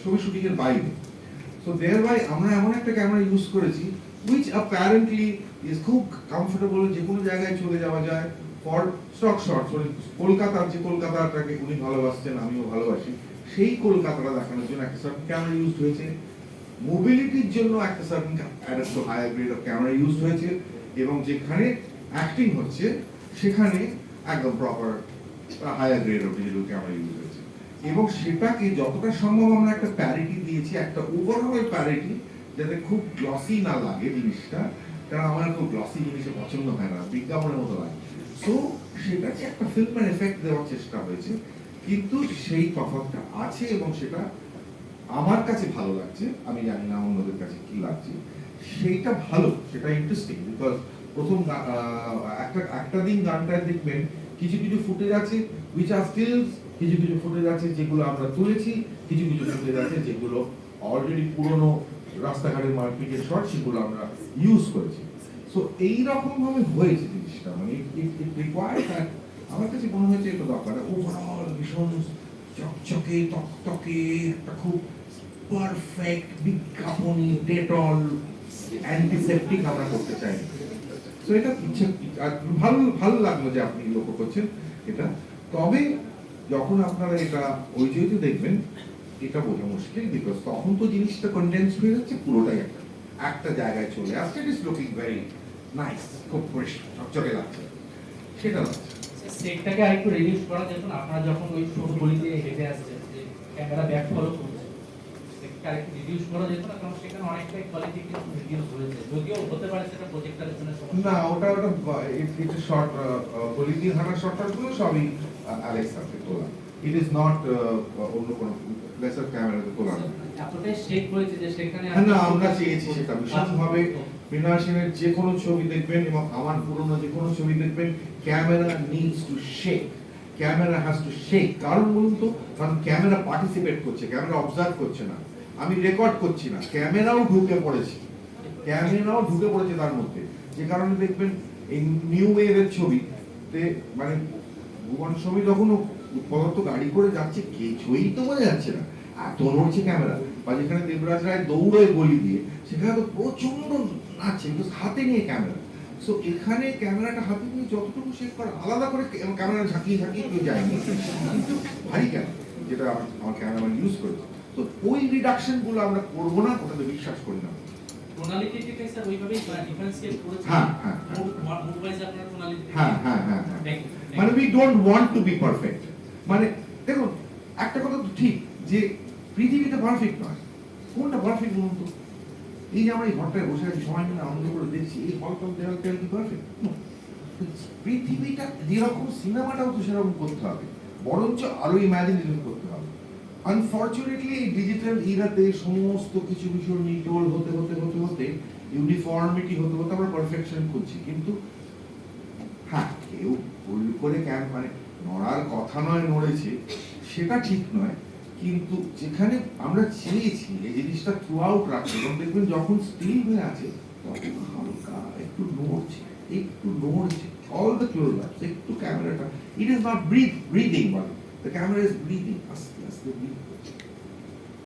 ছবি শুটিং এর বাইরে। সো দেয়ার বাই আমরা এমন একটা ক্যামেরা ইউজ করেছি উইচ অ্যাপারেন্টলি ইজ খুব কমফোর্টেবল যে কোনো জায়গায় চলে যাওয়া যায় ফর স্টক শট কলকাতার যে কলকাতাটাকে উনি ভালোবাসছেন, আমিও ভালোবাসি, সেই কলকাতাটা দেখানোর জন্য একটা সার্টেন ক্যামেরা ইউজ হয়েছে। মোবিলিটির জন্য একটা certain higher grade of camera use হয়েছে এবং যেখানে অ্যাক্টিং হচ্ছে, সেখানে একদম proper higher grade of digital camera use হয়েছে। এবং সেটাকে যতটা সম্ভব আমরা একটা প্যারিটি দিয়েছি, একটা ওভারঅল প্যারিটি যাতে খুব গ্লসি না লাগে জিনিসটা, কারণ আমার খুব গ্লসি জিনিসে পছন্দ হয় না, বিজ্ঞাপনের মতো লাগে। সো সেটাকে একটা ফিল্মের এফেক্ট দেওয়ার চেষ্টা হয়েছে, কিন্তু সেই তফাৎটা আছে এবং সেটা আমার কাছে ভালো লাগছে, আমি জানি না অন্যদের কাছে কি লাগছে, সেইটা ভালো, সেটা ইন্টারেস্টিং বিকজ প্রথম একটা একটা দিন গানটায় দেখবেন কিছু কিছু ফুটেজ আছে উইচ আর স্টিল কিছু কিছু ফুটেজ আছে যেগুলো আমরা তুলেছি, কিছু কিছু ফুটেজ আছে যেগুলো অলরেডি পুরনো রাস্তাঘাটের মারপিটের শট সেগুলো আমরা ইউজ করেছি। সো এই রকম ভাবে হয়েছে জিনিসটা। মানে আমার কাছে মনে হয়েছে এটা দরকার। ওভারঅল ভীষণ চকচকে, তকতকে, একটা খুব পারফেক্ট বিজ্ঞাপনী ডেটল অ্যান্টিসেপটিক আমরা করতে চাই। তো এটা ইচ্ছে ভালো ভালো লাগল যে আপনি লক্ষ্য করছেন এটা। তবে যখন আপনারা এটা ওই যেহেতু দেখবেন, এটা বোঝা মুশকিল বিকজ তখন তো জিনিসটা কন্ডেন্স হয়ে যাচ্ছে, পুরোটাই একটা। একটা জায়গায় চলে আসছে it is looking very nice খুব পরিষ্কার চকচকে লাগছে। সেটা লাগছে। সেটটাকে আরেকটু রিডিউস করা যেত না আপনারা যখন ওই ছোট গলি দিয়ে হেঁটে আসছেন, যে ক্যামেরা ব্যাক ফলো আরেকটু রিডিউস করা যেত না কারণ সেখানে অনেকটাই কোয়ালিটি কিন্তু রিডিউস হয়েছে। যদিও হতে পারে সেটা প্রজেক্টরের জন্য না ওটা ওটা এটা শর্ট সবই তোলা। ইট ইজ নট অন্য কোনো লেসার ক্যামেরাতে তোলা। এতটাই শেক হয়েছে যে সেখানে হ্যাঁ, না আমরা চেয়েছি সেটা ভীষণভাবে। মৃণাল সেনের যে কোনো ছবি দেখবেন এবং আমার পুরনো যে কোনো ছবি দেখবেন camera needs to shake camera has to shake কারণ বলুন তো কারণ ক্যামেরা পার্টিসিপেট করছে ক্যামেরা অবজার্ভ করছে না। আমি রেকর্ড করছি না ক্যামেরাও ঢুকে পড়েছে ক্যামেরাও ঢুকে পড়েছে তার মধ্যে। যে কারণে দেখবেন এই নিউ ওয়েভের ছবিতে মানে ভুবন ছবি যখন পদার্থ গাড়ি করে যাচ্ছে, কিছুই তো বোঝা যাচ্ছে না। এত নড়ছে ক্যামেরা বা যেখানে দেবরাজ রায় দৌড়ে গলি দিয়ে, সেখানে তো প্রচণ্ড নাচছে হাতে নিয়ে ক্যামেরা সো এখানে ক্যামেরাটা হাতে নিয়ে যতটুকু শেক করা, আলাদা করে ক্যামেরা ঝাঁকিয়ে ঝাঁকিয়ে কেউ যায়নি কিন্তু ভারী ক্যামেরা যেটা আমার ক্যামেরাম্যান ইউজ করেছে। তো ওই রিডাকশনগুলো আমরা করব না ওটাতে বিশ্বাস করি না। মানে we don't want to be perfect মানে দেখুন একটা কথা তো ঠিক যে পৃথিবীতে পারফেক্ট নয়। কোনটা পারফেক্ট বলুন তো? এই যে আমরা এই ঘরটায় বসে আছি সবাই মিলে আনন্দ করে দেখছি এই হলটা দেওয়াল টেয়াল কি পারফেক্ট পৃথিবীটা যেরকম সিনেমাটাও তো সেরকম করতে হবে। বরঞ্চ আরও ইমাজিনেশন করতে হবে। আনফর্চুনেটলি এই ডিজিটাল ইরাতে সমস্ত কিছু ভীষণ নিটোল হতে হতে হতে হতে ইউনিফর্মিটি হতে হতে আমরা পারফেকশন খুঁজছি। কিন্তু হ্যাঁ কেউ ভুল করে ক্যাম্প মানে নড়ার কথা নয় নড়েছে, সেটা ঠিক নয়। কিন্তু যেখানে আমরা চেয়েছি এই জিনিসটা থ্রু আউট রাখতে, এবং দেখবেন যখন স্টিল হয়ে আছে, তখন হালকা একটু নড়ছে একটু নড়ছে অল দ্য ক্লোজ একটু ক্যামেরাটা it is not breath breathing বলে। The camera is bleeding. us, us, the breathing.